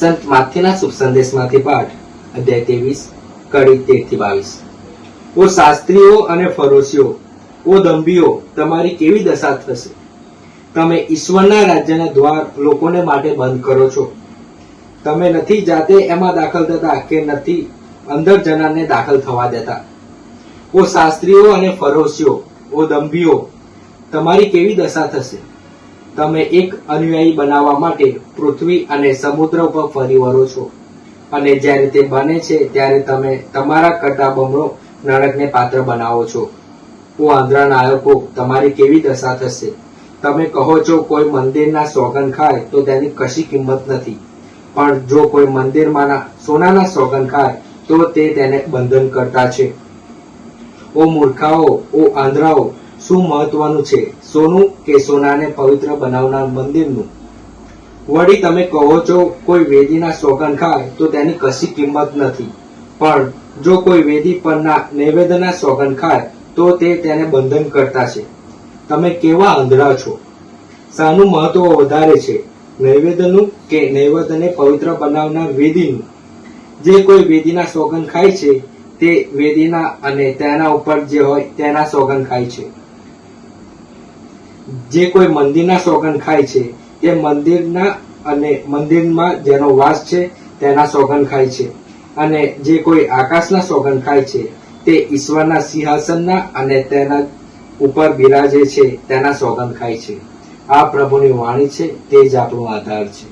સંત માથેના શુભ સંદેશમાંથી પાઠ, અધ્યાય ત્રેવીસ, કડી તેરથી બાવીસ. ઓ શાસ્ત્રીઓ અને ફરોશીઓ, ઓ દંભીઓ, તમારી કેવી દશા થશે? તમે ઈશ્વરના રાજ્યના દ્વાર લોકોને માટે બંધ કરો છો. તમે નથી જાતે એમાં દાખલ થતા કે નથી અંદર જનારને દાખલ થવા દેતા. ઓ શાસ્ત્રીઓ અને ફરોશીઓ, ઓ દંભીઓ, તમારી કેવી દશા થશે? તમે એક અનુયાયી બનાવવા માટે પૃથ્વી અને સમુદ્ર પર ફરી વળો છો. અને જ્યારે તે બને છે, ત્યારે તમે તમારા કરતા બમણો નરકને પાત્ર બનાવો છો. ઓ આંધ્રા નાયકો, તમારી કેવી દશા થશે? તમે કહો છો, કોઈ મંદિરના સોગન ખાય તો તેની કશી કિંમત નથી. પણ જો કોઈ મંદિરમાંના સોનાના સોગન ખાય તો તે તેને બંધન કરતા છે. ઓ મૂર્ખાઓ, ઓ આંધ્રાઓ શું મહત્વનું છે? સોનું કે સોનાને પવિત્ર બનાવનાર મંદિરનું? વળી તમે કહો છો કોઈ વેદીના સોગન ખાય તો તેની કશી કિંમત નથી. પણ જો કોઈ વેદી પરના નૈવેદ્યના સોગન ખાય તો તે તેને બંધન કરતા છે. તમે કેવા અંધળા છો? શાનું મહત્વ વધારે છે. નૈવેદ્યનું કે નૈવેદ્યને પવિત્ર બનાવનાર વેદીનું? જે કોઈ વેદીના સોગન ખાય છે, તે વેદીના અને તેના ઉપર જે હોય તેના સોગન ખાય છે. જે કોઈ મંદિરના સોગંદ ખાય છે તે મંદિરના અને મંદિરમાં જેનો વાસ છે, તેના સોગંદ ખાય છે. અને જે કોઈ આકાશના સોગંદ ખાય છે, તે ઈશ્વરના સિંહાસનના અને તેના ઉપર બિરાજે છે, તેના સોગંદ ખાય છે. આ પ્રભુની વાણી છે, તે જ આપણો આધાર છે.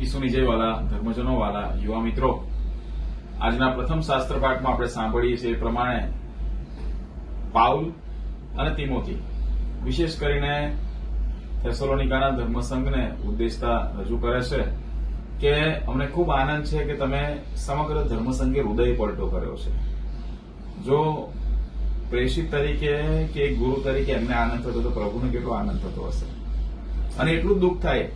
ઈસુની જય વાલા, ધર્મજનો વાલા, યુવા મિત્રો. આજના પ્રથમ શાસ્ત્ર પાઠમાં આપણે સાંભળીએ છીએ એ પ્રમાણે પાઉલ અને તિમોથી. વિશેષ કરીને થેસોલોનિકાના ધર્મસંઘને ઉદ્દેશતા રજૂ કરે છે કે અમને ખૂબ આનંદ છે કે તમે સમગ્ર ધર્મસંઘે હૃદય પલટો કર્યો છે. જો પ્રેષિત તરીકે કે ગુરુ તરીકે એમને આનંદ થતો તો પ્રભુને કેટલો આનંદ થતો હશે? અને એટલું દુઃખ થાય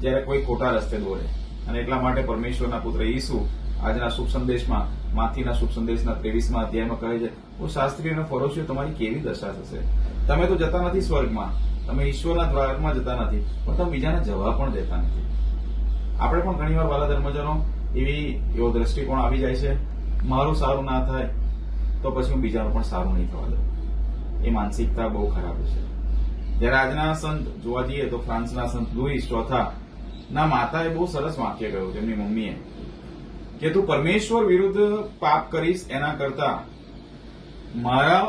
જ્યારે કોઈ ખોટા રસ્તે દોરે અને એટલા માટે પરમેશ્વરના પુત્ર ઈસુ આજના શુભ સંદેશમાં, માથીના શુભ સંદેશના ત્રેવીસમાં અધ્યાયમાં કહે છે હું શાસ્ત્રીઓને ફરો છું તમારી કેવી દશા થશે? તમે તો જતા નથી સ્વર્ગમાં. તમે ઈશ્વરના દ્વારમાં જતા નથી. પણ તમે બીજાને જવાબ પણ દેતા નથી. આપણે પણ ઘણીવાર વાલા ધર્મજનો એવી એવો દ્રષ્ટિકોણ આવી જાય છે, મારું સારું ના થાય, તો પછી હું બીજાનું પણ સારું નહીં થવા દઉં. એ માનસિકતા બહુ ખરાબ છે. જ્યારે આજના સંત જોવા જઈએ તો ફ્રાન્સના સંત લુઈસ ચોથા ના માતાએ બહુ સરસ વાક્ય કહ્યું, તેમની મમ્મીએ. કે તું પરમેશ્વર વિરુદ્ધ પાપ કરીશ એના કરતા મારા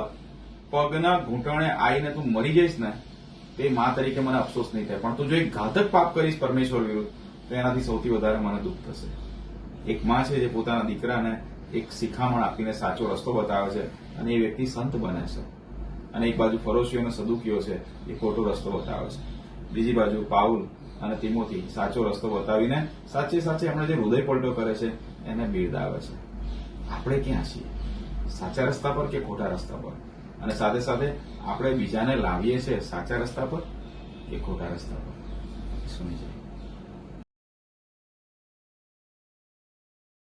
પગના ઘૂંટણે આવીને તું મરી જઈશ ને, તે મા તરીકે મને અફસોસ નહીં થાય. પણ તું જો એક ઘાતક પાપ કરીશ પરમેશ્વર વિરુદ્ધ, તો એનાથી સૌથી વધારે મને દુઃખ થશે. એક માં છે જે પોતાના દીકરાને એક શિખામણ આપીને સાચો રસ્તો બતાવે છે અને એ વ્યક્તિ સંત બને છે. અને એક બાજુ ફરોશીઓ અને સદુકીઓ છે, એ ખોટો રસ્તો બતાવે છે. બીજી બાજુ પાઉલ અને તિમોથી સાચો રસ્તો બતાવીને સાચે સાચે એમણે જે હૃદય પલટો કરે છે, એને બિરદાવે છે. આપણે ક્યાં છીએ? સાચા રસ્તા પર કે ખોટા રસ્તા પર? અને સાથે સાથે આપણે બીજાને લાવીએ છીએ સાચા રસ્તા પર કે ખોટા રસ્તા પર. સુની જાય